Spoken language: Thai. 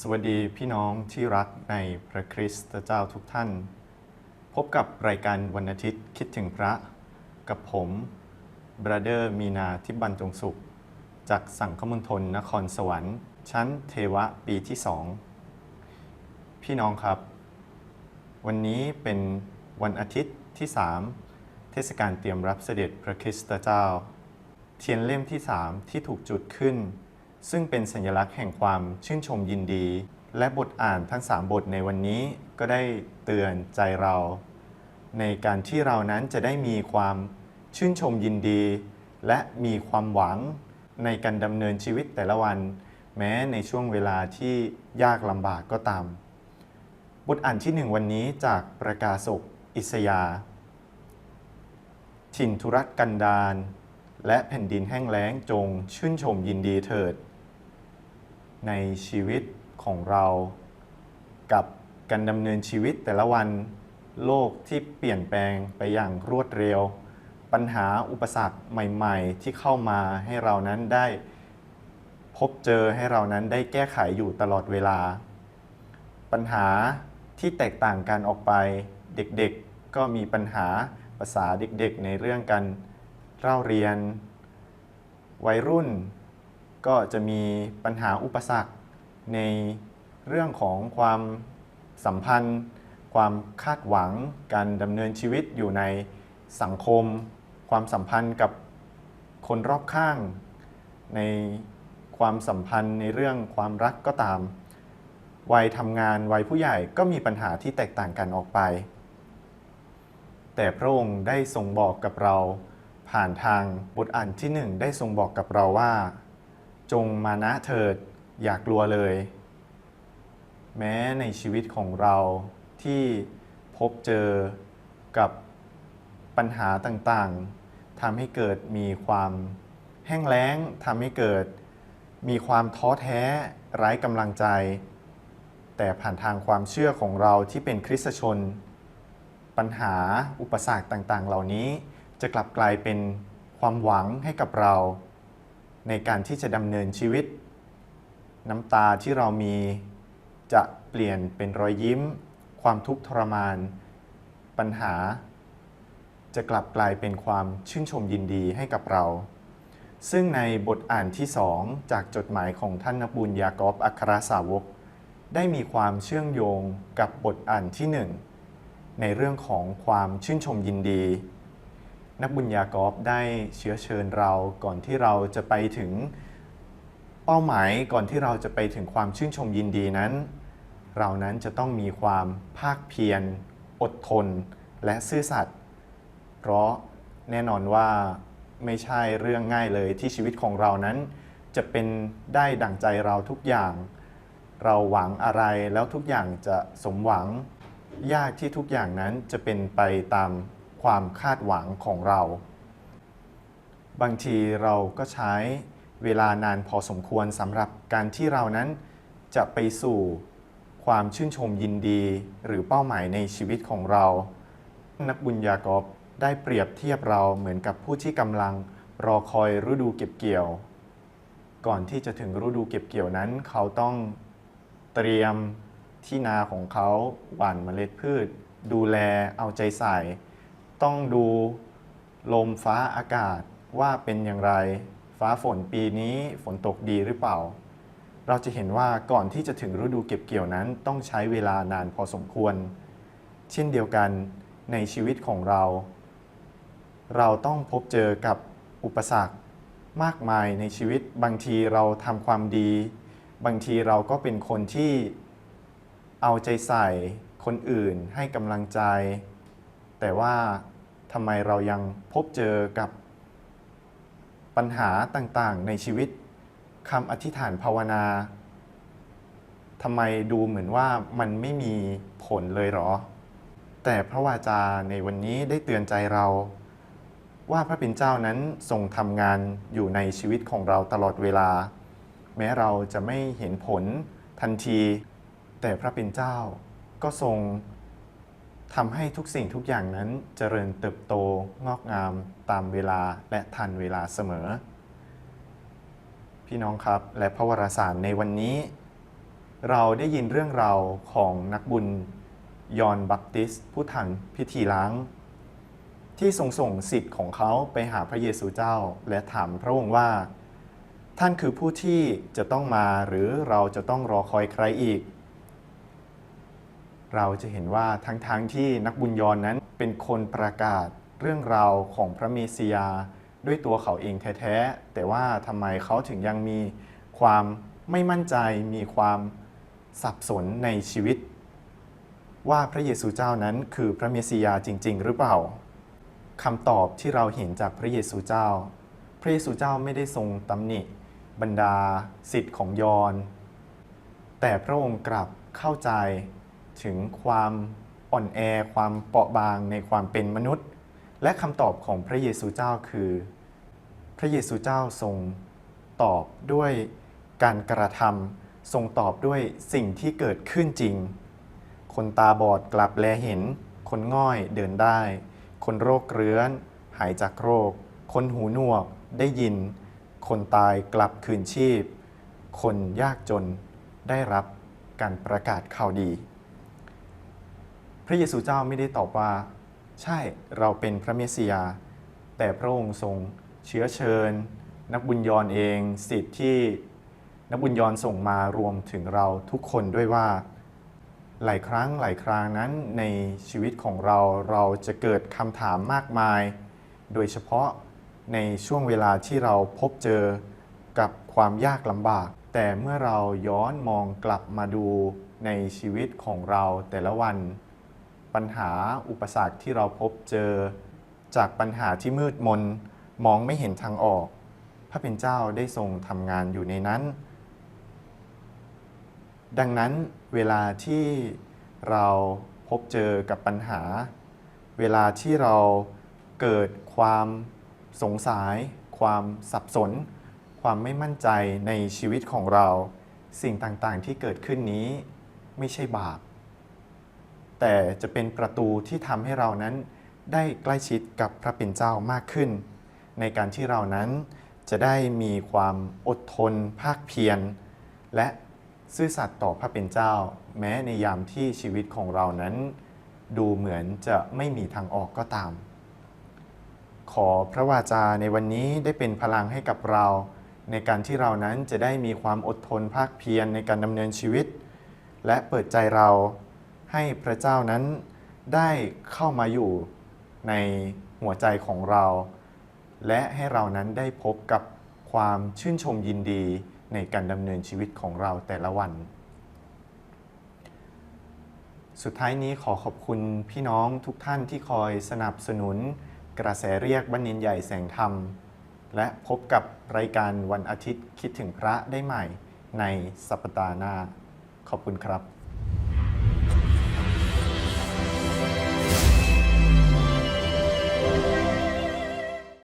สวัสดีพี่น้องที่รักในพระคริสต์เจ้าทุกท่าน พบกับรายการวันอาทิตย์คิดถึงพระ กับผมบราเดอร์มีนาทิพย์บรรจงสุข จากสังฆมณฑลนครสวรรค์ ชั้นเทวะปีที่สองพี่น้องครับ วันนี้เป็นวันอาทิตย์ที่ 3 เทศกาลเตรียมรับเสด็จพระคริสต์เจ้า เทียนเล่มที่ 3 ที่ถูกจุดขึ้น ซึ่งเป็นสัญลักษณ์แห่งความชื่นชมยินดี และบทอ่านทั้ง 3 บทในวันนี้ก็ได้เตือนใจเรา ในการที่เรานั้นจะได้มีความชื่นชมยินดี และมีความหวังในการดำเนินชีวิตแต่ละวัน แม้ในช่วงเวลาที่ยากลำบากก็ตาม บทอ่านที่หนึ่งวันนี้จากประกาศกอิสยา ถิ่นทุรกันดารและแผ่นดินแห้งแล้งจงชื่นชมยินดีเถิด ในชีวิตของเรากับการดำเนินชีวิตแต่ละวันโลกที่เปลี่ยนแปลงไปอย่างรวดเร็ว ปัญหาอุปสรรคใหม่ ๆ ที่เข้ามาให้เรานั้นได้พบเจอให้เรานั้นได้แก้ไขอยู่ตลอดเวลา ปัญหาที่แตกต่างกันออกไปเด็กๆก็มีปัญหาภาษาเด็กๆ ในเรื่องการเล่าเรียน วัยรุ่น ก็จะมีปัญหาอุปสรรคในเรื่องของความสัมพันธ์ ความคาดหวัง การดำเนินชีวิตอยู่ในสังคม ความสัมพันธ์กับคนรอบข้าง ในความสัมพันธ์ในเรื่องความรักก็ตาม วัยทำงานวัยผู้ใหญ่ก็มีปัญหาที่แตกต่างกันออกไป แต่พระองค์ได้ทรงบอกกับเรา ผ่านทางบทอ่านที่หนึ่งได้ทรงบอกกับเราว่า จงมานะเถิดอย่ากลัวเลย แม้ในชีวิตของเราที่พบเจอกับปัญหาต่างๆทำให้เกิดมีความแห้งแล้งทำให้เกิดมีความท้อแท้ไร้กำลังใจ แต่ผ่านทางความเชื่อของเราที่เป็นคริสตชน ปัญหาอุปสรรคต่างๆ เหล่านี้จะกลับกลายเป็นความหวังให้กับเรา ในการที่จะดำเนินชีวิต น้ำตาที่เรามีจะเปลี่ยนเป็นรอยยิ้ม ความทุกข์ทรมาน ปัญหา จะกลับกลายเป็นความชื่นชมยินดีให้กับเรา ซึ่งในบทอ่านที่สองจากจดหมายของท่านนบุญยากอบอัครสาวก ได้มีความเชื่อมโยงกับบทอ่านที่หนึ่งในเรื่องของความชื่นชมยินดี นักบุญยากอบได้เชื้อเชิญเราก่อนที่เราจะไปถึงเป้าหมายก่อนที่เราจะไปถึงความชื่นชมยินดีนั้น เรานั้นจะต้องมีความภาคเพียร อดทน และซื่อสัตย์เพราะแน่นอนว่าไม่ใช่เรื่องง่ายเลยที่ชีวิตของเรานั้น จะเป็นได้ดั่งใจเราทุกอย่าง เราหวังอะไรแล้วทุกอย่างจะสมหวังยากที่ทุกอย่างนั้นจะเป็นไปตาม ความคาดหวังของเรา บางทีเราก็ใช้เวลานานพอสมควรสำหรับการที่เรานั้นจะไปสู่ความชื่นชมยินดี หรือเป้าหมายในชีวิตของเรา นักบุญยากอบได้เปรียบเทียบเราเหมือนกับผู้ที่กำลังรอคอยฤดูเก็บเกี่ยว ก่อนที่จะถึงฤดูเก็บเกี่ยวนั้น เขาต้องเตรียมที่นาของเขาหว่านเมล็ดพืช ดูแลเอาใจใส่ ต้องดูลมฟ้าอากาศว่าเป็นอย่างไร ฟ้าฝนปีนี้ฝนตกดีหรือเปล่า เราจะเห็นว่าก่อนที่จะถึงฤดูเก็บเกี่ยวนั้นต้องใช้เวลานานพอสมควร เช่นเดียวกันในชีวิตของเรา เราต้องพบเจอกับอุปสรรคมากมายในชีวิตบางทีเราทำความดี บางทีเราก็เป็นคนที่เอาใจใส่คนอื่นให้กำลังใจ แต่ว่าทำไมเรายังพบเจอกับปัญหาต่างๆ ในชีวิตคำอธิษฐานภาวนาทำไมดูเหมือนว่ามันไม่มีผลเลยหรอ แต่พระวาจาในวันนี้ได้เตือนใจเรา ว่าพระเป็นเจ้านั้นทรงทำงานอยู่ในชีวิตของเราตลอดเวลา แม้เราจะไม่เห็นผลทันที แต่พระเป็นเจ้าก็ทรง ทำให้ทุกสิ่งทุกอย่างนั้นเจริญเติบโตงอกงามตามเวลาและทันเวลาเสมอ พี่น้องครับและพระวรสารในวันนี้ เราได้ยินเรื่องราวของนักบุญยอนบัพติสผู้ทำพิธีล้าง ที่ทรงส่งสิทธิ์ของเขาไปหาพระเยซูเจ้า และถามพระองค์ว่า ท่านคือผู้ที่จะต้องมาหรือเราจะต้องรอคอยใครอีก เราจะเห็นว่าทั้งๆทที่นักบุญยอนนั้นเป็นคนประกาศเรื่องราวของพระเมสสิยา ด้วยตัวเขาเองแท้ๆ แต่ว่าทำไมเขาถึงยังมีความไม่มั่นใจมีความสับสนในชีวิต ว่าพระเยซูเจ้านั้นคือพระเมสสิยาจริง ๆ หรือเปล่าคำตอบที่เราเห็นจากพระเยซูเจ้า พระเยซูเจ้าไม่ได้ทรงตำหนิบรรดาสิทธิ์ของยอนแต่พระองค์กลับเข้าใจ ถึงความอ่อนแอ ความเปราะบางในความเป็นมนุษย์ และคำตอบของพระเยซูเจ้าคือ พระเยซูเจ้าทรงตอบด้วยการกระทำทรงตอบด้วยสิ่งที่เกิดขึ้นจริง คนตาบอดกลับแลเห็น คนง่อยเดินได้ คนโรคเรื้อน หายจากโรค คนหูหนวกได้ยิน คนตายกลับคืนชีพ คนยากจนได้รับการประกาศข่าวดี พระเยซูเจ้าไม่ได้ตอบว่า ใช่เราเป็นพระเมสสิยา แต่พระองค์ทรงเชื้อเชิญ นักบุญยอนเองสิทธิ์ที่นักบุญยอนส่งมารวมถึงเราทุกคนด้วยว่า หลายครั้งหลายครั้งนั้นในชีวิตของเราเราจะเกิดคำถามมากมาย โดยเฉพาะในช่วงเวลาที่เราพบเจอกับความยากลำบาก แต่เมื่อเราย้อนมองกลับมาดูในชีวิตของเราแต่ละวัน ปัญหาอุปสรรคที่เราพบเจอ จากปัญหาที่มืดมนมองไม่เห็นทางออก พระเป็นเจ้าได้ทรงทำงานอยู่ในนั้น ดังนั้นเวลาที่เราพบเจอกับปัญหา เวลาที่เราเกิดความสงสัยความสับสน ความไม่มั่นใจในชีวิตของเรา สิ่งต่างๆที่เกิดขึ้นนี้ไม่ใช่บาป แต่จะเป็นประตูที่ทำให้เรานั้นได้ใกล้ชิดกับพระเป็นเจ้ามากขึ้น ในการที่เรานั้นจะได้มีความอดทนภาคเพียรและซื่อสัตย์ต่อพระเป็นเจ้า แม้ในยามที่ชีวิตของเรานั้น ดูเหมือนจะไม่มีทางออกก็ตาม ขอพระวาจาในวันนี้ได้เป็นพลังให้กับเรา ในการที่เรานั้นจะได้มีความอดทนภาคเพียรในการดำเนินชีวิต และเปิดใจเรา ให้พระเจ้านั้นได้เข้ามาอยู่ในหัวใจของเรา และให้เรานั้นได้พบกับความชื่นชมยินดีในการดำเนินชีวิตของเราแต่ละวัน สุดท้ายนี้ขอขอบคุณพี่น้องทุกท่านที่คอยสนับสนุน กระแสเรียกบันนินใหญ่แสงธรรม และพบกับรายการวันอาทิตย์คิดถึงพระได้ใหม่ในสัปดาห์หน้า ขอบคุณครับ